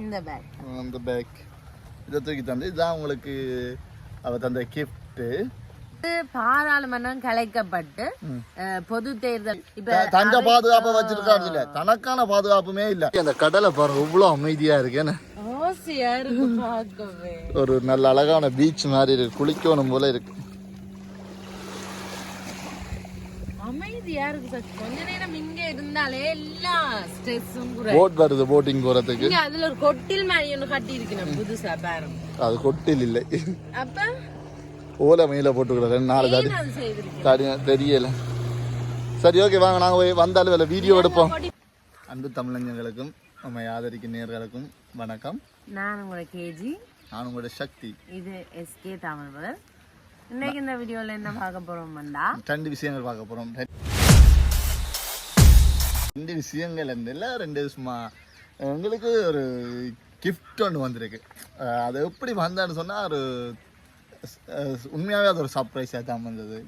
இந்த பேக் அந்த பேக் இதை தூக்கி தந்து இதுதான் உங்களுக்கு அவ தந்த கிஃப்ட்டு பாராளுமன்றம் கலைக்கப்பட்டு பொது தேர்தல். இப்ப தந்த பாதுகாப்பை வச்சிருக்காரு இல்ல. தனக்கான பாதுகாப்புமே இல்ல. அந்த கடலை பாருங்க இவ்வளவு அமைதியா இருக்கு. என்ன? ஆசையா இருக்கு பார்க்கவே. ஒரு நல்ல அழகான பீச் மாதிரி இருக்கு. குளிக்கணும் போல இருக்கு. அமைதியா இருக்கு கொஞ்ச நேரம் இருந்தாலே எல்லா ஸ்ட்ரெஸ்ஸும் குறை போட் வருது போட்டிங் போறதுக்கு. இங்க அதுல ஒரு கொட்டில் மாதிரி ஒண்ணு கட்டி இருக்கணும் புதுசா பாருங்க அது கொட்டில் இல்லை. அப்ப? ஓலை மேல போட்டுக்கிற ரெண்டு நாலு தாடி. தெரியல. சரி ஓகே வாங்க நாங்க போய் வந்தாலும் வேலை வீடியோ எடுப்போம். அன்பு தமிழஞ்சங்களுக்கும் நம்ம ஆதரிக்கும் நேர்களுக்கும் வணக்கம். நான் உங்களோட கேஜி. நான் உங்களோட சக்தி. இது எஸ்கே தமிழ். இன்னைக்கு இந்த வீடியோல என்ன பார்க்க போறோம்னா ரெண்டு விஷயங்கள் பார்க்க போறோம். ரெண்டு விஷயங்கள் இல்லை ரெண்டு சும்மா எங்களுக்கு ஒரு கிஃப்ட் ஒன்று வந்திருக்கு. அது எப்படி வந்தான்னு சொன்னால் ஒரு உண்மையாகவே அது ஒரு சர்ப்ரைஸாக தான் வந்தது.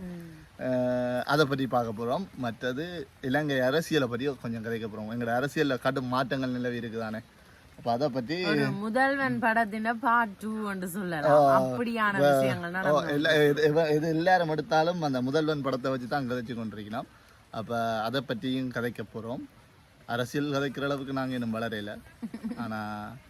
அதை பற்றி பார்க்க போகிறோம் மற்றது இலங்கை அரசியலை பற்றி கொஞ்சம் கதைக்க போகிறோம் எங்களோட அரசியலில் கடும் மாற்றங்கள் நிலவி இருக்குதானே? அப்போ அதை பற்றி முதல்வன் படத்தின பார்ட் டூ என்று சொல்லலாம். அப்படியான விஷயங்கள் இது- எல்லாரும் எடுத்தாலும் அந்த முதல்வன் படத்தை வச்சு தான் கதைச்சு கொண்டிருக்கிறோம். அப்போ அதை பற்றியும் கதைக்க போகிறோம் அரசியல் கதைக்கிற அளவுக்கு நாங்கள் இன்னும் வளரையில ஆனால்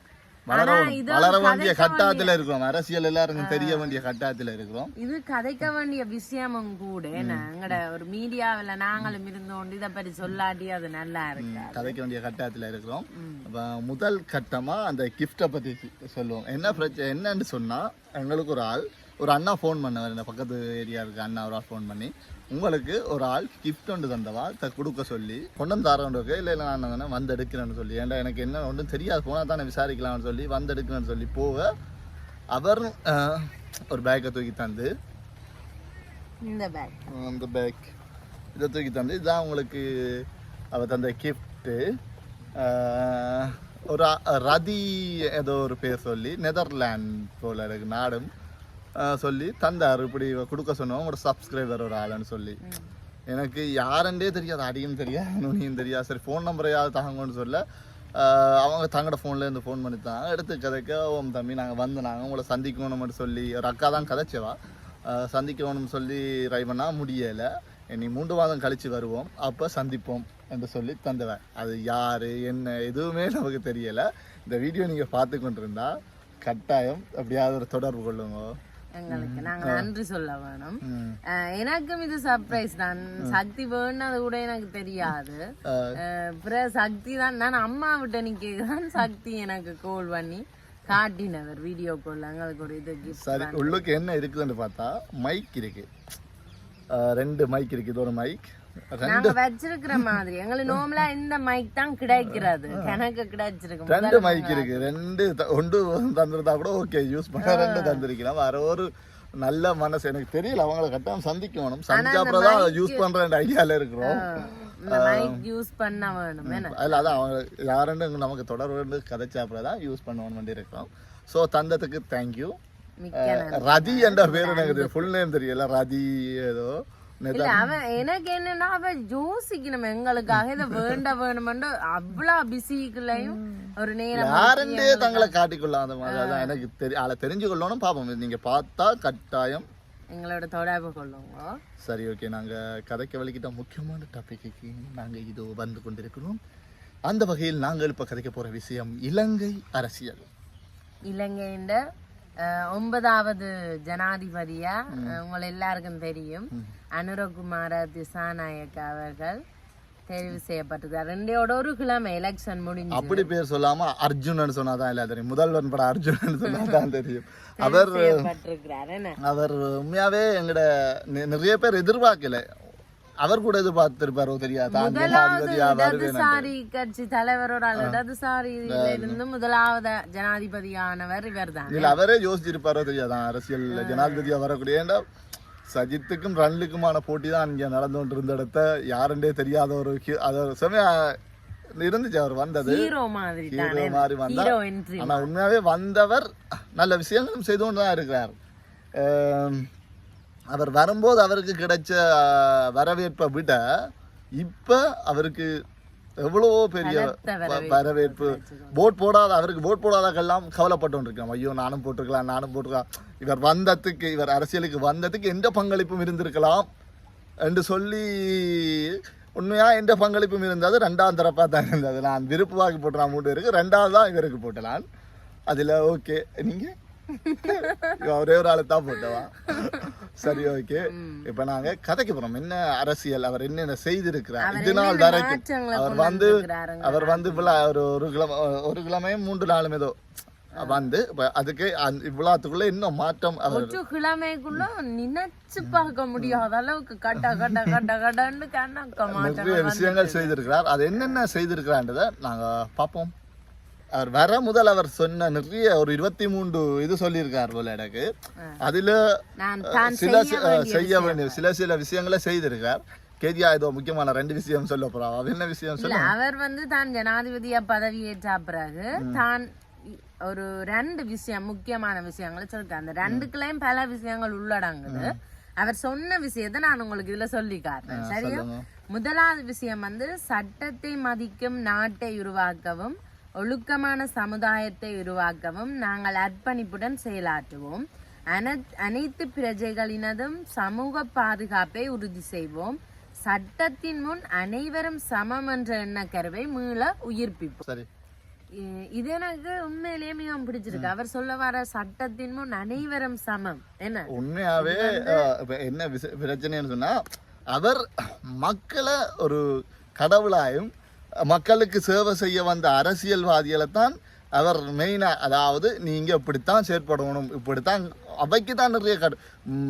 வளர வளர வேண்டிய கட்டாயத்தில் இருக்கிறோம். அரசியல் எல்லாருக்கும் தெரிய வேண்டிய கட்டாயத்தில் இருக்கிறோம். இது கதைக்க வேண்டிய விஷயமும் கூட எங்கட ஒரு மீடியாவில் நாங்களும் இருந்தோண்டு இதை பற்றி சொல்லாட்டி அது நல்லா இருக்கு கதைக்க வேண்டிய கட்டாயத்தில் இருக்கிறோம். அப்போ முதல் கட்டமாக அந்த கிஃப்டை பற்றி சொல்லுவோம். என்ன பிரச்சனை என்னன்னு சொன்னால் எங்களுக்கு ஒரு ஆள் ஒரு அண்ணா ஃபோன் பண்ணவர். இந்த பக்கத்து ஏரியா இருக்க அண்ணா ஒரு ஆள் ஃபோன் பண்ணி உங்களுக்கு ஒரு ஆள் கிஃப்ட் ஒன்று தந்தவா? த கொடுக்க சொல்லி. கொண்டு வந்து தரேன்ருக்கு இல்லை இல்லை நான் தானே வந்து எடுக்கிறேன்னு சொல்லி. ஏன்டா எனக்கு என்ன ஒன்றும் தெரியாது. போனால் தானே விசாரிக்கலாம்னு சொல்லி வந்து எடுக்கிறேன்னு சொல்லி போக அவர் ஒரு பேக்கை தூக்கி தந்து. இந்த பேக் அந்த பேக் இதை தூக்கி தந்து. இதுதான் உங்களுக்கு அவ தந்த கிஃப்ட்டு ஒரு ரதி ஏதோ ஒரு பேர் சொல்லி. நெதர்லாண்ட் போல இருக்கு நாடும். சொல்லி தந்தார். இப்படி கொடுக்க சொன்னோம் உங்களோட சப்ஸ்கிரைபர் ஒரு ஆளுன்னு சொல்லி. எனக்கு யாருன்றே தெரியாது. அடியும் தெரியாது நுனியும் தெரியாது. சரி ஃபோன் நம்பரையாவது தாங்கன்னு சொல்ல அவங்க ஃபோன்ல இருந்து ஃபோன் பண்ணி தான் எடுத்து கதைக்க ஓம் தம்பி நாங்கள் வந்து நாங்கள் உங்களை சந்திக்கணும்னு சொல்லி ஒரு அக்கா தான் கதைச்சவா. சந்திக்கணும்னு சொல்லி ட்ரை பண்ணால் முடியலை. இனி மூன்று மாதம் கழித்து வருவோம். அப்போ சந்திப்போம் என்று சொல்லி தந்தவன். அது யார் என்ன எதுவுமே நமக்கு தெரியலை. இந்த வீடியோ நீங்கள் பார்த்து கொண்டிருந்தா கட்டாயம் அப்படியாவது ஒரு தொடர்பு கொள்ளுங்க. எங்களுக்கு நாங்க நன்றி சொல்ல வேணும். எனக்கும் இது சர்ப்ரைஸ் தான். சக்தி வேணுனது கூட எனக்கு தெரியாது. பிறகு சக்தி தான். நான் அம்மா விட்ட நிக்க தான் சக்தி எனக்கு கால் பண்ணி காட்டினவர். வீடியோ கால் எங்களுக்கு ஒரு இது சரி உள்ளுக்கு என்ன இருக்குதுன்னு பார்த்தா மைக் இருக்கு. ரெண்டு மைக் இருக்கு. இது ஒரு மைக் நாங்க வச்சிருக்கிற மாதிரி. எங்களுக்கு நார்மலா இந்த மைக் தான் கிடைக்கிறது. எனக்கு கிடைச்சிருக்கு. ரெண்டு மைக் இருக்கு. ரெண்டு ஒன்று தந்திருந்தா கூட ஓகே யூஸ் பண்ண ரெண்டு தந்திருக்கலாம். வேற ஒரு நல்ல மனசு. எனக்கு தெரியல அவங்கள கட்டாயம் சந்திக்கணும். சந்திச்ச அப்புறம் தான் யூஸ் பண்ற ஐடியால இருக்கிறோம். யூஸ் பண்ண வேணும். என்ன? அதில் அதான் அவங்க யாருன்னு நமக்கு தொடர்பு கதைச்ச அப்புறம் தான் யூஸ் பண்ணணும் வேண்டி இருக்கோம் ஸோ தந்ததுக்கு தேங்க்யூ ரதி என்ற பேர் எனக்கு ஃபுல் நேம் தெரியல ரதி ஏதோ. இல்ல அவன் எனக்கு என்னன்னா அவன் யோசிக்கணும் எங்களுக்காக இதை வேண்ட வேணுமென்று. அவ்வளவு பிஸிக்குள்ளயும் ஒரு நேரம் தங்களை காட்டிக்கொள்ளலாம் அந்த மாதிரி. அதான் எனக்கு தெரி அதை தெரிஞ்சு கொள்ளணும் பார்ப்போம் நீங்க பார்த்தா கட்டாயம். எங்களோட தொடர்பு கொள்ளுங்க. சரி ஓகே. நாங்க கதைக்க வலிக்கிட்ட முக்கியமான டாபிக்கு நாங்க இதோ வந்து கொண்டிருக்கிறோம். அந்த வகையில் நாங்கள் இப்ப கதைக்க போற விஷயம் இலங்கை அரசியல். இலங்கையின் ஒன்பதாவது ஜனாதிபதியா? உங்களை எல்லாருக்கும் தெரியும். அனுரகுமார திசாநாயக்க அவர்கள் தெரிவு செய்யப்பட்டிருக்கார் ரெண்டோட ஒரு கிழமை எலெக்ஷன் முடிஞ்சு. அப்படி பேர் சொல்லாம அர்ஜுனன் சொன்னாதான் இல்ல தெரியும். முதல்வன் படம் அர்ஜுனன் சொன்னாதான் தெரியும். அவர் அவர் உண்மையாவே எங்கட நிறைய பேர் எதிர்பார்க்கல. அவர் கூட எதிர்பார்த்திருப்பாரோ தெரியாது. தான் இடதுசாரி கட்சி தலைவரோட ஆள் இடதுசாரியில இருந்து முதலாவது ஜனாதிபதியானவர் இவர்தான். இல்ல அவரே யோசிச்சிருப்பாரோ தெரியாதான் அரசியல் ஜனாதிபதியா வரக்கூடிய சஜித்துக்கும் ரன்லுக்குமான போட்டி தான் இங்க நடந்து கொண்டு இருந்த இடத்த யாருண்டே தெரியாத ஒரு அது செமையா இருந்துச்சு. அவர் வந்தது. ஹீரோ மாதிரி ஹீரோ தானே. மாதிரி வந்தா ஹீரோ என்ட்ரி ஆனா உண்மையாவே வந்தவர் நல்ல விஷயங்களும் செய்து கொண்டு தான் இருக்கிறார். அவர் வரும்போது அவருக்கு கிடைச்ச வரவேற்பை விட இப்ப அவருக்கு எவ்வளவோ பெரிய வரவேற்பு போட் போடாத அவருக்கு போட் போடாதக்கெல்லாம் கவலைப்பட்டு இருக்கோம் ஐயோ நானும் போட்டிருக்கலாம் நானும் போட்டிருக்கலாம். இவர் வந்ததுக்கு இவர் அரசியலுக்கு வந்ததுக்கு எந்த பங்களிப்பும் இருந்திருக்கலாம் என்று சொல்லி உண்மையா எந்த பங்களிப்பும் இருந்தது? ரெண்டாம் தரப்பா தான் இருந்தது. நான் விருப்பு வாக்கி போட்டுறான் மூணு பேருக்கு. ரெண்டாவது தான் இவருக்கு போட்டலான் அதுல ஓகே நீங்க? இவன் ஒரே ஒரு ஆளு தான் போட்டவா? சரி ஓகே. இப்ப நாங்க கதைக்கு போறோம். என்ன அரசியல்? அவர் என்னென்ன செய்திருக்கிறார்? இது நாள் வரைக்கும் அவர் வந்து. அவர் வந்து ஒரு ஒரு கிழமை ஒரு கிழமையும் மூன்று நாளும் ஏதோ வந்து அதுக்கு அந்த இவ்வளோத்துக்குள்ள இன்னும் மாற்றம் கிழமைக்குள்ள நினைச்சு பார்க்க முடியாத அளவுக்கு கட்ட கட்ட கட்ட கட்டன்னு நிறைய விஷயங்கள் செய்திருக்கிறார். அது என்னென்ன செய்திருக்கிறான்றதை நாங்க பார்ப்போம். அவர் வர முதல் அவர் சொன்ன நிறைய ஒரு இருபத்தி மூன்று இது சொல்லியிருக்கார் போல எனக்கு. அதுல சில செய்ய வேண்டிய சில சில விஷயங்களை செய்திருக்கார். கேதியா ஏதோ முக்கியமான ரெண்டு விஷயம் சொல்ல போறா என்ன விஷயம் சொல்ல அவர் வந்து தான் ஜனாதிபதியா பதவியேற்ற பிறகு தான் ஒரு ரெண்டு விஷயம் முக்கியமான விஷயங்களை சொல்லிருக்காரு அந்த ரெண்டுக்குள்ளயும் பல விஷயங்கள் உள்ளடங்குது. அவர் சொன்ன விஷயத்தை நான் உங்களுக்கு இதுல சொல்லி காட்டுறேன். சரியா. முதலாவது விஷயம் வந்து சட்டத்தை மதிக்கும் நாட்டை உருவாக்கவும் ஒழுக்கமான சமுதாயத்தை உருவாக்கவும் நாங்கள் அர்ப்பணிப்புடன் செயலாற்றுவோம். அன- அனைத்து பிரஜைகளினதும் சமூக பாதுகாப்பை உறுதி செய்வோம். சட்டத்தின் முன் அனைவரும் சமம் என்ற எண்ணக்கருவை மீள உயிர்ப்பிப்போம். இது எனக்கு உண்மையிலேயே மிகவும் பிடிச்சிருக்கு. அவர் சொல்ல வர சட்டத்தின் முன் அனைவரும் சமம். என்ன? உண்மையாவே என்ன பிரச்சனைன்னு சொன்னா அவர் மக்களை ஒரு கடவுளாயும் மக்களுக்கு சேவை செய்ய வந்த அரசியல்வாதிகளை தான் அவர் மெயினா அதாவது நீங்க இப்படித்தான் செயற்படணும் இப்படித்தான் அவைக்கு தான் நிறைய கட்டு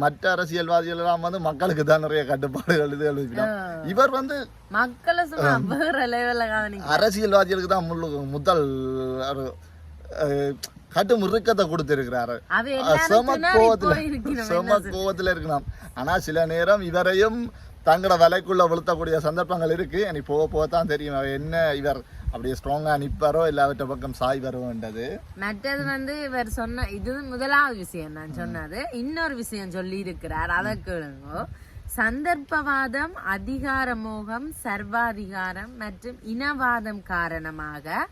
மற்ற அரசியல்வாதிகள் எல்லாம் வந்து மக்களுக்கு தான் நிறைய கட்டுப்பாடுகள் இது எழுதிக்கிறார் இவர் வந்து அரசியல்வாதிகளுக்கு தான் முள்ளு முதல் கட்டு முறுக்கத்தை கொடுத்திருக்கிறாரு. செம கோவத்துல செம கோவத்துல இருக்கலாம். ஆனா சில நேரம் இவரையும் தங்களோட விலைக்குள்ளே விழுத்தக்கூடிய சந்தர்ப்பங்கள் இருக்குது எனக்கு போக போக தான் தெரியும். அவர் என்ன இவர் அப்படியே ஸ்ட்ரோங்காக நிற்பாரோ இல்லை இல்லாவிட்ட பக்கம் சாய் வருவோன்றது. மற்றது வந்து இவர் சொன்ன இது முதலாவது விஷயம் நான் சொன்னது. இன்னொரு விஷயம் சொல்லி இருக்கிறார் அதை கேளுங்கோ. சந்தர்ப்பவாதம் அதிகார மோகம் சர்வாதிகாரம் மற்றும் இனவாதம் காரணமாக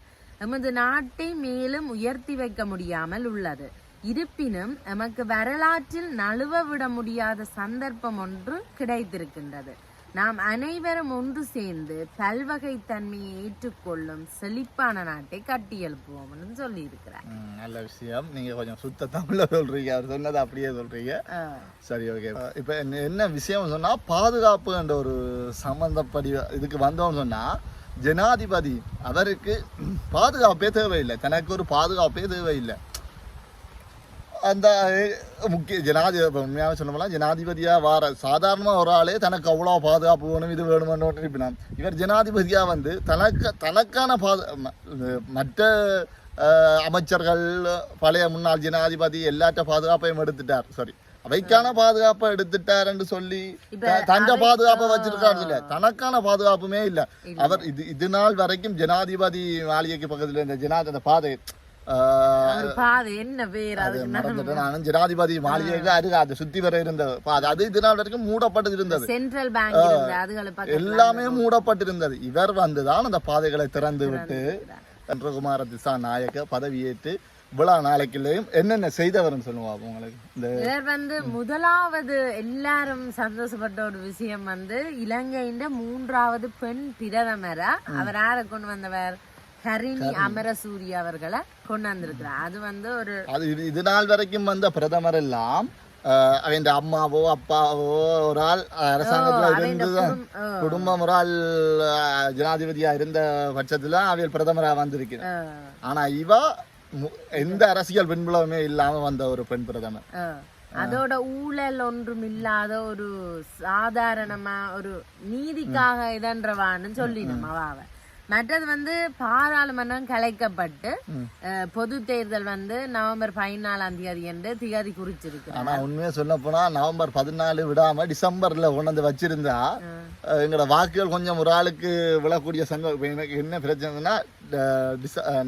எமது நாட்டை மேலும் உயர்த்தி வைக்க முடியாமல் உள்ளது. இருப்பினும் எமக்கு வரலாற்றில் நழுவ விட முடியாத சந்தர்ப்பம் ஒன்று கிடைத்திருக்கின்றது. நாம் அனைவரும் ஒன்று சேர்ந்து பல்வகை தன்மையை ஏற்றுக்கொள்ளும் செழிப்பான நாட்டை கட்டியெழுப்புவோம்னு சொல்லி இருக்கிறார் நல்ல விஷயம். நீங்க கொஞ்சம் சுத்த தமிழ்ல சொல்றீங்க. அவர் சொன்னதை அப்படியே சொல்றீங்க. சரி ஓகே. இப்போ என்ன- விஷயம் சொன்னா பாதுகாப்பு என்ற ஒரு சம்பந்தப்படி இதுக்கு வந்தோம்னு சொன்னா ஜனாதிபதி அவருக்கு பாதுகாப்பே தேவையில்லை. தனக்கு ஒரு பாதுகாப்பே தேவையில்லை. அந்த முக்கிய ஜனாதிபதி உண்மையாக சொல்ல போனால் ஜனாதிபதியாக வார சாதாரணமாக ஒரு ஆளே தனக்கு அவ்வளோ பாதுகாப்பு வேணும் இது வேணுமென்னு இருப்பினான் இவர் ஜனாதிபதியாக வந்து தனக்கு தனக்கான பாது மற்ற அமைச்சர்கள் பழைய முன்னாள் ஜனாதிபதி எல்லாற்ற பாதுகாப்பையும் எடுத்துட்டார். சாரி அவைக்கான பாதுகாப்பை எடுத்துட்டாருன்னு சொல்லி த- தந்த பாதுகாப்பை வச்சிருக்காரு இல்ல. தனக்கான பாதுகாப்புமே இல்ல. அவர் இது இது நாள் வரைக்கும் ஜனாதிபதி மாளிகைக்கு பக்கத்துல இந்த ஜனாதி பாதை ஜனாதிபதி மாளிகைக்கு அருகே அது சுத்தி வர இருந்த பாதை அது இது நாள் வரைக்கும் மூடப்பட்டு இருந்தது. சென்ட்ரல் பேங்க் எல்லாமே மூடப்பட்டிருந்தது இவர் வந்துதான் அந்த பாதைகளை திறந்து விட்டு சந்திரகுமார திசா நாயக்க பதவியேற்று விழா நாளைக்குள்ளேயும் என்னென்ன செய்தவர்னு சொல்லுவாங்க உங்களுக்கு? இந்த இவர் வந்து முதலாவது எல்லாரும் சந்தோஷப்பட்ட ஒரு விஷயம் வந்து இலங்கையின் மூன்றாவது பெண் பிரதமரா அவர் யாரை கொண்டு வந்தவர்? ஹரிணி அமரசூரி அவர்களை கொண்டு வந்திருக்கிறார் அது வந்து ஒரு அது இது நாள் வரைக்கும் வந்த பிரதமர் எல்லாம் அவன் அம்மாவோ அப்பாவோ ஒரு ஆள் அரசாங்கத்துல குடும்- குடும்பம் ஒரு ஆள் ஜனாதிபதியா இருந்த பட்சத்துல அவையில் பிரதமரா வந்திருக்கிறார் அஹ், ஆனா இவ எந்த அரசியல் பின்புலமே இல்லாம வந்த ஒரு பெண் பிரதமர். அதோட ஊழல் ஒன்றும் இல்லாத ஒரு சாதாரணமா ஒரு நீதிக்காக இதன்றவான்னு சொல்லினோம் அவாவ மற்றது வந்து பாராளுமன்றம் கலைக்கப்பட்டு பொது தேர்தல் வந்து நவம்பர் பதினாலாம் தேதி என்று திகதி குறிச்சிருக்கு ஆனா உண்மையா சொல்ல போனா நவம்பர் பதினாலு விடாம டிசம்பர்ல கொண்டு வந்து வச்சிருந்தா எங்களோட வாக்குகள் கொஞ்சம் ஒரு ஆளுக்கு விழக்கூடிய சங்கம் எனக்கு என்ன பிரச்சனைனா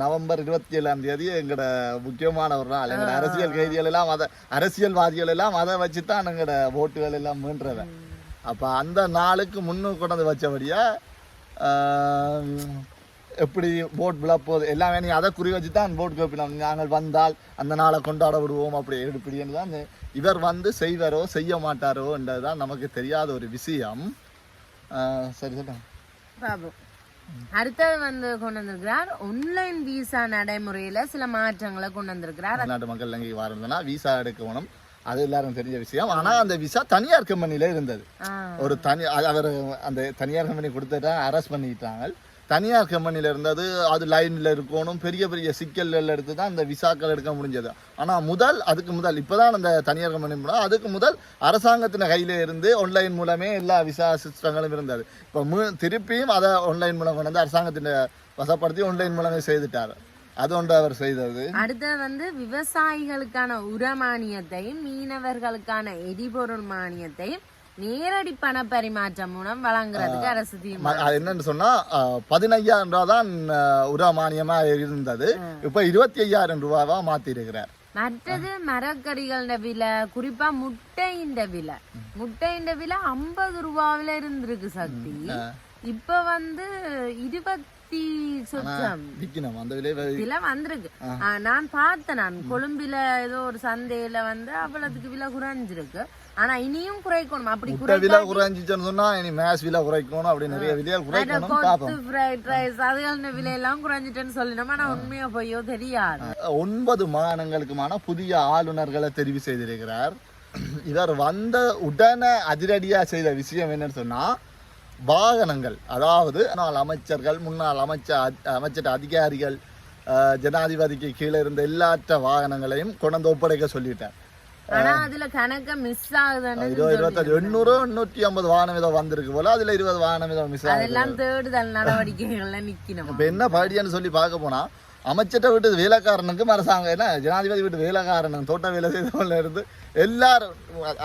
நவம்பர் இருபத்தி ஏழாம் தேதி எங்களோட முக்கியமான ஒரு நாள். எங்களோட அரசியல் கைதிகள் எல்லாம் அதை அரசியல்வாதிகள் எல்லாம் அதை வச்சு தான் எங்களோட ஓட்டுகள் எல்லாம் மீன்றவன் அப்ப அந்த நாளுக்கு முன்னு கொண்டு வந்து வச்சபடியா ஆஹ், எப்படி போட் விழப்போகுது எல்லாமே நீ அதை குறி வச்சு தான் போட் கேட்பினோம் நாங்கள் வந்தால் அந்த நாளை கொண்டாட விடுவோம். அப்படி இப்படின்னு தான் இவர் வந்து செய்வாரோ செய்ய மாட்டாரோ என்றதுதான் நமக்கு தெரியாத ஒரு விஷயம். சரி சொல்லுங்க பாபு அடுத்தது வந்து கொண்டு வந்திருக்கிறார். ஆன்லைன் விசா நடைமுறையில சில மாற்றங்களை கொண்டு வந்திருக்கிறார். வெளிநாட்டு மக்கள் இலங்கைக்கு வரணும்னா விசா எடுக்கணும். அது எல்லாரும் தெரிஞ்ச விஷயம். ஆனா அந்த விசா தனியார் கம்பெனில இருந்தது. ஒரு தனி அவர் அந்த தனியார் கம்பெனி கொடுத்துட்டா அரெஸ்ட் பண்ணிட்டாங்க. தனியார் கம்பெனியில் இருந்தது அது லைனில் இருக்கணும் பெரிய பெரிய சிக்கல்கள் எடுத்து தான் அந்த விசாக்கள் எடுக்க முடிஞ்சது. ஆனால் முதல் அதுக்கு முதல் இப்போ தான் அந்த தனியார் கம்பெனி மூலம் அதுக்கு முதல் அரசாங்கத்தின் கையில் இருந்து ஆன்லைன் மூலமே எல்லா விசா சிஸ்டங்களும் இருந்தது. இப்போ திருப்பியும் அதை ஆன்லைன் மூலம் கொண்டு வந்து அரசாங்கத்தின் வசப்படுத்தி ஆன்லைன் மூலமே செய்துட்டார். அது ஒன்று அவர் செய்தது. அடுத்தது வந்து விவசாயிகளுக்கான உர மானியத்தையும் மீனவர்களுக்கான எரிபொருள் மானியத்தையும் நேரடி பண பரிமாற்றம் மூலம் வழங்குறதுக்கு அரசு தீர்மானம் என்னன்னு சொன்னா பதினையாயிரம் ரூபா தான் உர மானியமா இருந்தது இப்போ இருபத்தி ஐயாயிரம் ரூபாவா மாத்தி இருக்கிறார் மற்றது மரக்கறிகளோட விலை குறிப்பா முட்டையின் விலை. முட்டையின் விலை ஐம்பது ரூபாவில இருந்திருக்கு சக்தி. இப்ப வந்து இருபத்தி சொச்சம். விற்கணும் அந்த விலை வந்திருக்கு. நான் பார்த்தேன் நான். கொழும்பில ஏதோ ஒரு சந்தையில வந்து அவ்வளவுக்கு விலை குறைஞ்சிருக்கு. ஆனா இனியும் குறைக்கணும். அப்படி விலை குறைஞ்சிச்சுன்னு சொன்னா இனி மேஸ் விலை குறைக்கணும். அப்படி நிறைய விலையை குறைக்கணும் கொத்து பார்ப்போம். ஃப்ரைட் ரைஸ் அதுகள விலையெல்லாம் குறைஞ்சிட்டேன்னு சொல்லினோம்? ஆனா உண்மையா பொய்யோ தெரியாது. ஒன்பது மாநிலங்களுக்குமான புதிய ஆளுநர்களை தெரிவு செய்திருக்கிறார். இவர் வந்த உடனே அதிரடியா செய்த விஷயம் என்னன்னு சொன்னா வாகனங்கள் அதாவது முன்னாள் அமைச்சர்கள் முன்னாள் அமைச்சர் அமைச்சர் அதிகாரிகள் ஜனாதிபதிக்கு கீழே இருந்த எல்லாற்ற வாகனங்களையும் கொண்டு ஒப்படைக்க சொல்லிட்டார். எண்ணூறு எண்ணூற்றி ஐம்பது வாகனம் ஏதோ வந்திருக்கு போல அதுல இருபது வாகனம் ஏதோ மிஸ் ஆகுது. என்ன படியான்னு சொல்லி பார்க்க போனா அமைச்சர்கிட்ட விட்டு வேலைக்காரனுக்கும் அரசாங்கம். என்ன ஜனாதிபதி வீட்டு வேலைக்காரனும். தோட்ட வேலை செய்தவங்கள இருந்து எல்லாரும்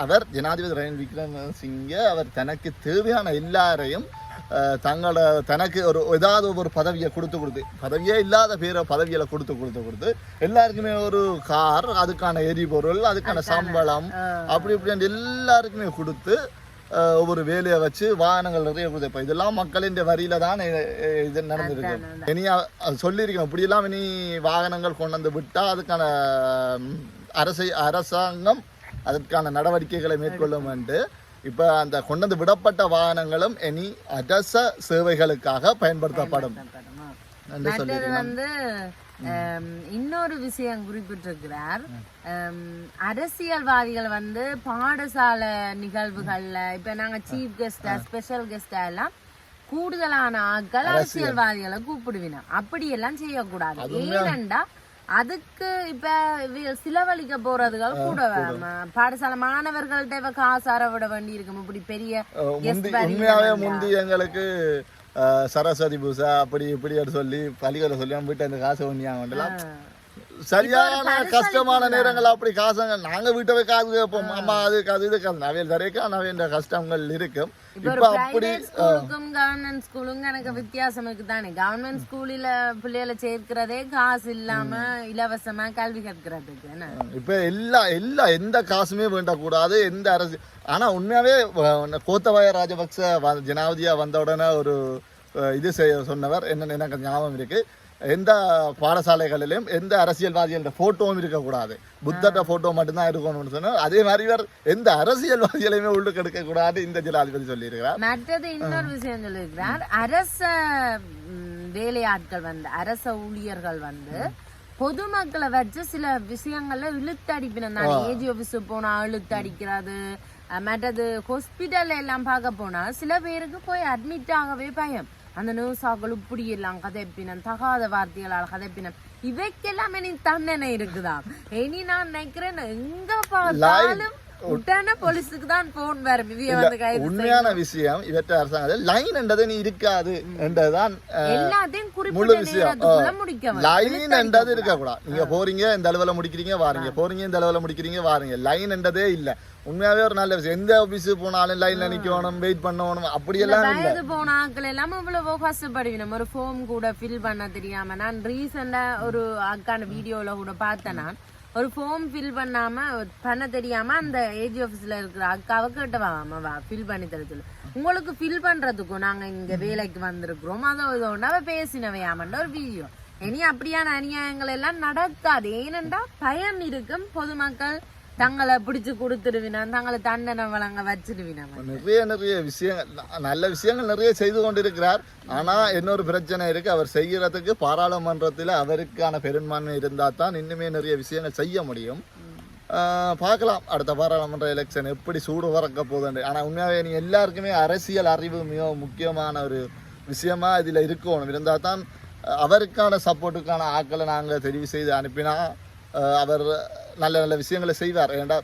அவர் ஜனாதிபதி ரணில் விக்ரமசிங்க அவர் தனக்கு தேவையான எல்லாரையும் அஹ், தங்களோட தனக்கு ஒரு ஏதாவது ஒரு பதவியை கொடுத்து கொடுத்து பதவியே இல்லாத பேரை பதவியில கொடுத்து கொடுத்து கொடுத்து எல்லாருக்குமே ஒரு கார் அதுக்கான எரிபொருள் அதுக்கான சம்பளம் அப்படி இப்படி எல்லாருக்குமே கொடுத்து ஒவ்வொரு வேலையை வச்சு வாகனங்கள் நிறைய கொடுத்து இப்போ இதெல்லாம் மக்களின் வரியில தான் இது நடந்திருக்கு. இனி சொல்லியிருக்கோம் இப்படியெல்லாம் இனி வாகனங்கள் கொண்டு வந்து விட்டா அதுக்கான அரசை அரசாங்கம் அதற்கான நடவடிக்கைகளை மேற்கொள்ளும் என்று இப்ப அந்த கொண்டு வந்து விடப்பட்ட வாகனங்களும் இனி அரச சேவைகளுக்காக பயன்படுத்தப்படும். வந்து இன்னொரு விஷயம் குறிப்பிட்டிருக்கிறார். அரசியல்வாதிகள் வந்து பாடசாலை நிகழ்வுகள்ல இப்ப நாங்க சீஃப் கெஸ்டா ஸ்பெஷல் கெஸ்டா எல்லாம் கூடுதலான ஆட்கள் அரசியல்வாதிகளை கூப்பிடுவினோம் அப்படி எல்லாம் செய்யக்கூடாது ஏனெண்டா அதுக்கு இப்ப சிலவழிக்க போறதுகள் கூட பாடசாலை மாணவர்கள்ட்ட இவ காசு அற விட வேண்டி இருக்கும் இப்படி பெரிய உண்மையாவே. முந்தி எங்களுக்கு சரஸ்வதி பூசா அப்படி இப்படி சொல்லி பள்ளிக்கூட சொல்லி நம்ம வீட்டை இந்த காசு ஒன்றியாங்கலாம் சரியான கஷ்டமான நேரங்கள் அப்படி காசுங்க நாங்க வீட்டை போய் காசு கேட்போம். அம்மா அது இதுக்கு அது நவையல் தரைக்கா நவையன்ற கஷ்டங்கள் இருக்கும். இப்ப அப்படி கவர்மெண்ட் ஸ்கூலுக்கும் எனக்கு வித்தியாசம் இருக்கு தானே கவர்மெண்ட் ஸ்கூலில பிள்ளைகளை சேர்க்கிறதே காசு இல்லாம இலவசமா கல்வி கற்கிறதுக்கு இப்ப எல்லா எல்லா எந்த காசுமே வேண்டக்கூடாது. எந்த அரசு ஆனா உண்மையாவே கோத்தபாய ராஜபக்ச ஜனாதிபதியா வந்த உடனே ஒரு இது செய்ய சொன்னவர். என்னன்னு எனக்கு ஞாபகம் இருக்கு. எந்த பாடசாலைகளிலும் எந்த அரசியல்வாதிகளோட போட்டோவும் இருக்கக்கூடாது. புத்தட்ட போட்டோ மட்டும்தான் இருக்கணும்னு சொன்னார் அதே மாதிரி இவர் எந்த அரசியல்வாதிகளையுமே உள்ளுக்கு எடுக்கக்கூடாது இந்த ஜனாதிபதி சொல்லியிருக்கிறார். மற்றது இன்னொரு விஷயம் சொல்லியிருக்கிறார். அரச வேலையாட்கள் வந்து அரச ஊழியர்கள் வந்து பொதுமக்களை வச்சு சில விஷயங்கள்ல இழுத்து அடிப்பினம் தான் ஏஜி ஆபீஸ் போனா இழுத்து அடிக்கிறது மற்றது ஹாஸ்பிட்டல் எல்லாம் பார்க்க போனா சில பேருக்கு போய் அட்மிட் ஆகவே பயம். அந்த நர்ஸாக்கள் இப்படி எல்லாம் கதைப்பினம் தகாத வார்த்தைகளால் கதைப்பினம். இவைக்கெல்லாம் இனி தண்டனை இருக்குதாம் இனி நான் நினைக்கிறேன் எங்க பார்த்தாலும் உடனே போலீஸுக்கு தான் போன் கைது உண்மையான விஷயம் இவற்றை அரசாங்கத்தில் லைன் என்றது நீ இருக்காது என்றதுதான் முழு விஷயம். லைன் என்றது இருக்கக்கூடாது. நீங்க போறீங்க இந்த அளவுல முடிக்கிறீங்க வாரீங்க. போறீங்க இந்த அளவுல முடிக்கிறீங்க வாரீங்க. லைன் என்றதே இல்ல. உண்மையாவே ஒரு நல்ல விஷயம். எந்த ஆபீஸ் போனாலும் லைன்ல நிக்கணும் வெயிட் பண்ணணும் அப்படியெல்லாம் இல்ல. போன ஆட்கள் எல்லாம் இவ்வளவு கஷ்டப்படுவினோம் ஒரு ஃபோம் கூட ஃபில் பண்ண தெரியாம. நான் ரீசெண்டா ஒரு அக்கான வீடியோல கூட பார்த்தேன் நான். ஒரு ஃபார்ம் ஃபில் பண்ணாம பண்ண தெரியாம அந்த ஏஜி ஆஃபீஸ்ல இருக்கிற அக்காவை கேட்டவா வா ஃபில் பண்ணி தர சொல்லு. உங்களுக்கு ஃபில் பண்றதுக்கும் நாங்க இங்க வேலைக்கு வந்திருக்கிறோம். அதோ இதோட அவ பேசினவையாமன்ற ஒரு வீடியோ இனி அப்படியான அநியாயங்கள் எல்லாம் நடக்காது. ஏனென்றா பயம் இருக்கும் பொதுமக்கள். தங்களை பிடிச்சு கொடுத்துடுவினான் தங்களை தண்டனை வழங்க வச்சிருவினா நிறைய நிறைய விஷயங்கள் நல்ல விஷயங்கள் நிறைய செய்து கொண்டிருக்கிறார். ஆனா இன்னொரு பிரச்சனை இருக்கு. அவர் செய்யறதுக்கு பாராளுமன்றத்தில் அவருக்கான பெரும்பான்மை இருந்தால் தான் இன்னுமே நிறைய விஷயங்கள் செய்ய முடியும். பார்க்கலாம். அடுத்த பாராளுமன்ற எலெக்ஷன் எப்படி சூடு பறக்க போகுதுன்னு. ஆனால் உண்மையாகவே நீ எல்லாருக்குமே அரசியல் அறிவு மிக முக்கியமான ஒரு விஷயமா இதில் இருக்கணும். இருந்தால் தான் அவருக்கான சப்போர்ட்டுக்கான ஆட்களை நாங்கள் தெரிவு செய்து அனுப்பினா அவர் நல்ல நல்ல விஷயங்களை செய்வார். ஏன்டா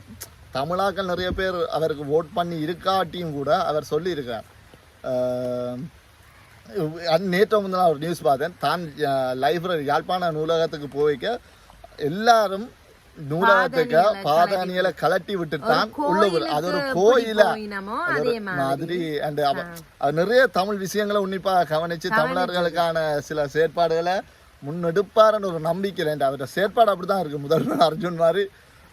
தமிழாக்கள் நிறைய பேர் அவருக்கு ஓட் பண்ணி இருக்காட்டியும் கூட அவர் சொல்லியிருக்கார். நேற்று வந்து நான் ஒரு நியூஸ் பார்த்தேன். தான் லைப்ரரி யாழ்ப்பாண நூலகத்துக்கு போய்க்க எல்லாரும் நூலகத்துக்கு பாதானிகளை கலட்டி விட்டுட்டான். உள்ள விடு- அது ஒரு கோயில? மாதிரி. அண்ட் நிறைய தமிழ் விஷயங்களை உன்னிப்பா கவனிச்சு. தமிழர்களுக்கான சில செயற்பாடுகளை முன்னெடுப்பாருன்னு ஒரு நம்பிக்கை இல்லை அவரோட செயற்பாடு அப்படிதான் இருக்கு. முதல்வர் அர்ஜுன் மாதிரி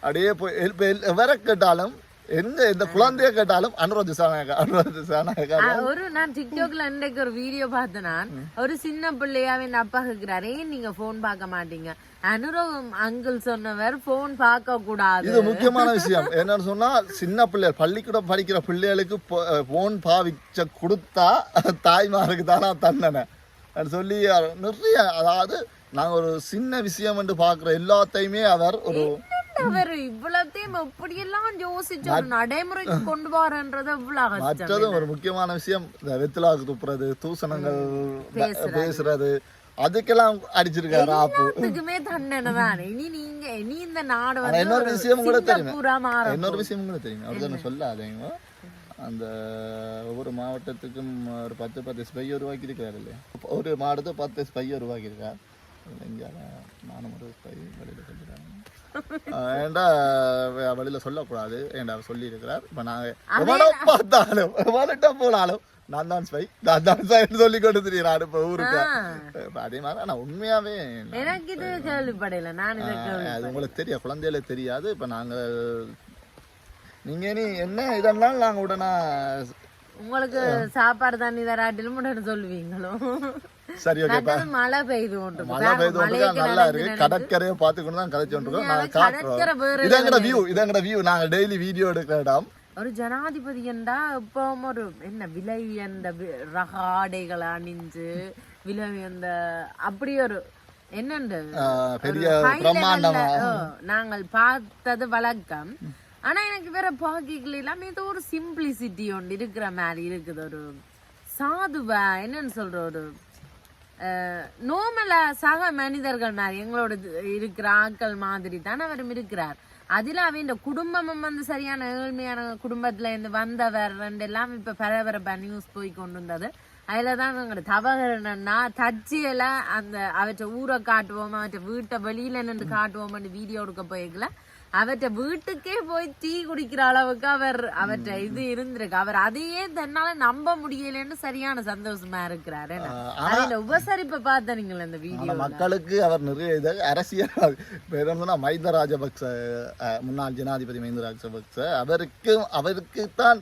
அப்படியே போய் இப்ப எவரை கேட்டாலும் எந்த எந்த குழந்தைய கேட்டாலும் அனுரோஜ் சாணாயக்கா அனுரோஜ் சாணாயக்கா ஆ, ஒரு நான் டிக்டாக்ல இன்றைக்கு ஒரு வீடியோ பார்த்தேன் நான் ஒரு சின்ன பிள்ளையாவே என் அப்பா கேக்குறாரு ஏன் நீங்க போன் பார்க்க மாட்டீங்க? அனுரவம் அங்கிள் சொன்னவர் போன் பார்க்க கூடாது இது முக்கியமான விஷயம். என்னன்னு சொன்னா சின்ன பிள்ளைகள் பள்ளிக்கூடம் படிக்கிற பிள்ளைகளுக்கு போன் பாவிச்ச கொடுத்தா தாய்மாருக்கு தானா தண்டனை. சொல்லி நிறைய அதாவது நாங்க ஒரு சின்ன விஷயம் என்று பார்க்குற எல்லாத்தையுமே அவர் ஒரு அவர் இவ்வளத்தையும் எப்படியெல்லாம் யோசிச்சு நடைமுறைக்கு கொண்டு வரன்றது மற்றதும் ஒரு முக்கியமான விஷயம் இந்த வெத்திலாக்கு துப்புறது தூசணங்கள் பேசுறது. அதுக்கெல்லாம் அடிச்சிருக்காரு ஆப்பு. எல்லாத்துக்குமே தண்டனை தான் இனி நீங்க இனி இந்த நாடு இன்னொரு விஷயம் கூட தெரியுமா. இன்னொரு விஷயம் கூட தெரியும். அவர் சொல்லாதீங்க. அந்த ஒவ்வொரு மாவட்டத்துக்கும் ஒரு பத்து பத்து ஸ்பை உருவாக்கி இருக்காரு இல்லையா ஒரு மாவட்டத்துக்கு பத்து ஸ்பை உருவாக்கி இருக்கார் இங்கே நானும் ஒரு ஸ்பை வெளியில் சொல்லிடுறாங்க ஏண்டா வெளியில சொல்லக்கூடாது. ஏண்டா அவர் சொல்லி இருக்கிறார் இப்போ நாங்கள் பார்த்தாலும் எவ்வளோட்ட போனாலும் நான் தான் ஸ்பை நான் தான் ஸ்பைன்னு சொல்லி கொண்டு திரிகிறார் இப்போ ஊருக்கு. அதே மாதிரி ஆனால் உண்மையாவே எனக்கு இது கேள்விப்படையில நான் அது உங்களுக்கு தெரியும் குழந்தைகளுக்கு தெரியாது. இப்போ நாங்கள் நீங்கள் நீ என்ன இதெல்லாம் நாங்கள் உடனே உங்களுக்கு சாப்பாடு தண்ணி தராட்டிலும் உடனே சொல்லுவீங்களோ? சரி ஓகேப்பா மழை பெய்து கொண்டு மழை பெய்து கொண்டு நல்லா இருக்கு. கடற்கரையை பார்த்துக்கொண்டு தான் கதைச்சு கொண்டிருக்கோம் வேற காட்டுறோம் இது எங்கட வியூ இது எங்கட வியூ நாங்கள் டெய்லி வீடியோ எடுக்கிற இடம். ஒரு ஜனாதிபதி என்றா இப்போ ஒரு என்ன விலை அந்த ரக ஆடைகளை அணிஞ்சு விலை அந்த அப்படி ஒரு என்னண்டு? பெரிய நாங்கள் பார்த்தது வழக்கம். ஆனால் எனக்கு வேற பாக்கிகள் எல்லாமே ஏதோ ஒரு சிம்பிளிசிட்டி ஒன்று இருக்கிற மாதிரி இருக்குது. ஒரு சாதுவா என்னன்னு சொல்ற ஒரு நோமலா சக மனிதர்கள் மாதிரி எங்களோட இருக்கிற ஆட்கள் மாதிரி தான் அவரும் இருக்கிறார். அதில் அவன் குடும்பமும் வந்து சரியான ஏழ்மையான குடும்பத்தில் இருந்து வந்தவர் ரெண்டு எல்லாம் இப்போ பரபரப்பாக நியூஸ் போய் கொண்டு வந்தது. அதில் தான் எங்களோட தவறு என்னன்னா தச்சியில் அந்த அவற்றை ஊரை காட்டுவோம் அவற்றை வீட்டை வெளியில் நின்று காட்டுவோம்னு வீடியோ எடுக்க போய்க்கல அவற்றை வீட்டுக்கே போய் டீ குடிக்கிற அளவுக்கு அவர் அவற்றை இது இருந்திருக்கு. அவர் அதையே தன்னால நம்ப முடியலன்னு சரியான சந்தோஷமா இருக்கிறாரு. உபசரிப்பை பார்த்தீங்களா இந்த வீடியோ மக்களுக்கு அவர் நிறைய இது அரசியல் பேர் என்னன்னா மஹிந்த ராஜபக்ச முன்னாள் ஜனாதிபதி மஹிந்த ராஜபக்ச அவருக்கு அவருக்கு தான்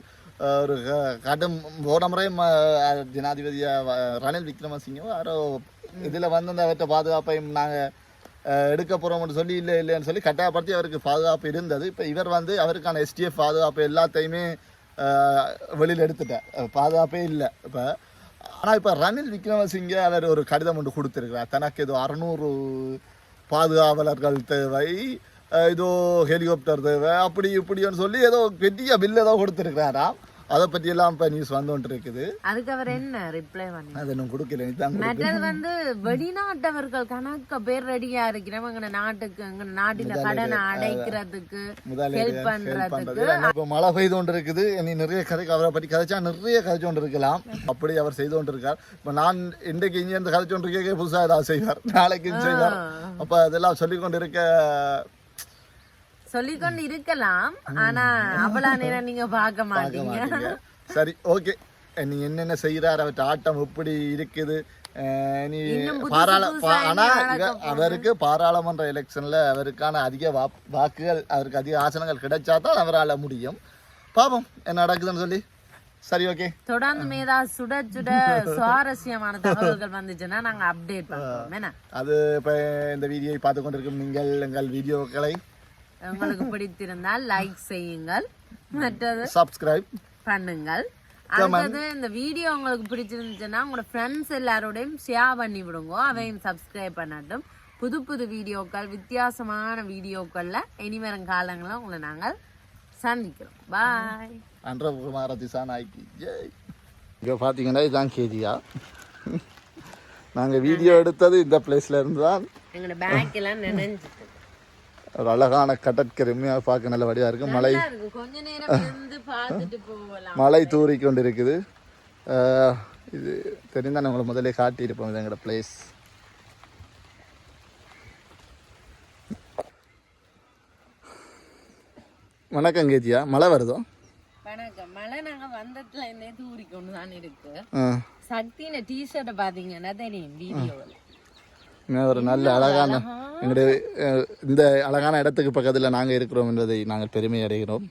ஒரு கடும் போன முறை ஜனாதிபதியா ரணில் விக்ரமசிங்கோ யாரோ இதுல வந்து அந்த அவற்றை பாதுகாப்பையும் நாங்க அஹ், எடுக்க போகிறோம்னு சொல்லி இல்லை இல்லைன்னு சொல்லி கட்டாயப்படுத்தி அவருக்கு பாதுகாப்பு இருந்தது. இப்போ இவர் வந்து அவருக்கான எஸ்டிஎஃப் பாதுகாப்பு எல்லாத்தையுமே வெளியில் வெளியில எடுத்துட்டார். பாதுகாப்பே இல்லை. இப்போ ஆனால் இப்போ ரணில் விக்ரமசிங்கே அவர் ஒரு கடிதம் ஒன்று கொடுத்துருக்கிறார். தனக்கு ஏதோ அறநூறு பாதுகாவலர்கள் தேவை ஏதோ ஹெலிகாப்டர் தேவை அப்படி இப்படின்னு சொல்லி ஏதோ பெரிய பில் ஏதோ கொடுத்துருக்கிறாராம். அதை பற்றியெல்லாம் இப்போ நியூஸ் வந்து கொண்டு இருக்குது அதுக்கு அவர் என்ன ரிப்ளை பண்ணி? அது இன்னும் கொடுக்கல மற்றது வந்து வெளிநாட்டவர்கள் கணக்க பேர் ரெடியா இருக்கிறவங்க நாட்டுக்கு எங்க நாட்டில கடனை அடைக்கிறதுக்கு ஹெல்ப் பண்றதுக்கு பண்றது இப்போ மழை பெய்து கொண்டு இருக்குது நீ நிறைய கதை அவரை பற்றி கதைச்சா நிறைய கதைச்சு கொண்டு இருக்கலாம் அப்படி அவர் செய்து கொண்டு இருக்கார் இப்போ நான் இன்றைக்கு இங்கேருந்து கதைச்சு கொண்டு இருக்கே புதுசாக ஏதாவது செய்வார். நாளைக்கு செய்வார். அப்போ அதெல்லாம் சொல்லி கொண்டு இருக்க சொல்லிக்கொண்டு இருக்கலாம். ஆனா அவ்வளவு நேரம் நீங்க பார்க்க மாட்டீங்க. சரி ஓகே. நீ என்னென்ன செய்கிறார் அவற்றை ஆட்டம் எப்படி இருக்குது? நீ பாராள ஆனா அவருக்கு பாராளுமன்ற எலெக்ஷன்ல அவருக்கான அதிக வாப்- வாக்குகள் அவருக்கு அதிக ஆசனங்கள் கிடைச்சா தான் அவரால் முடியும். பாப்போம் என்ன நடக்குதுன்னு சொல்லி. சரி ஓகே. தொடர்ந்து மேதா சுட சுட சுவாரஸ்யமான தகவல்கள் வந்துச்சுன்னா நாங்க அப்டேட் என்ன? அது இப்போ இந்த வீடியோவை பார்த்து கொண்டிருக்கும் நீங்கள் எங்கள் வீடியோக்களை உங்களுக்கு பிடித்திருந்தால் லைக் செய்யுங்கள். மற்றது சப்ஸ்கிரைப் பண்ணுங்கள். அடுத்தது இந்த வீடியோ உங்களுக்கு பிடிச்சிருந்துச்சுன்னா உங்களோட ஃப்ரெண்ட்ஸ் எல்லாரோடையும் ஷேர் பண்ணி விடுங்க. அதையும் சப்ஸ்கிரைப் பண்ணட்டும். புது புது வீடியோக்கள் வித்தியாசமான வீடியோக்கள்ல இனிவரும் காலங்களில் உங்களை நாங்கள் சந்திக்கிறோம். பாய் அன்றகுமார திசா நாய்க்கு ஜெய் இங்கே பார்த்தீங்கன்னா இதுதான் கேஜியா. நாங்கள் வீடியோ எடுத்தது இந்த பிளேஸ்ல இருந்து தான். எங்களோட பேக் எல்லாம் நினைஞ்சிட்டு. ஒரு அழகான கடற்கரைமையாக பார்க்க நல்ல வடிவாக இருக்கு. மலை மலை தூறி கொண்டு இருக்குது இது தெரிந்தால் உங்களை முதல்ல காட்டியிருப்போம் இது எங்களோட பிளேஸ் வணக்கம் கேஜியா மழை வருதோ? வணக்கம். மழை நாங்க வந்ததுல இருந்தே தூரி கொண்டு தான் இருக்கு சக்தின டிஷர்ட்டை பாத்தீங்கன்னா தெரியும் வீடியோவில் ஒரு நல்ல அழகான எங்களுடைய இந்த அழகான இடத்துக்கு பக்கத்தில் நாங்கள் இருக்கிறோம் என்பதை நாங்கள் பெருமை அடைகிறோம்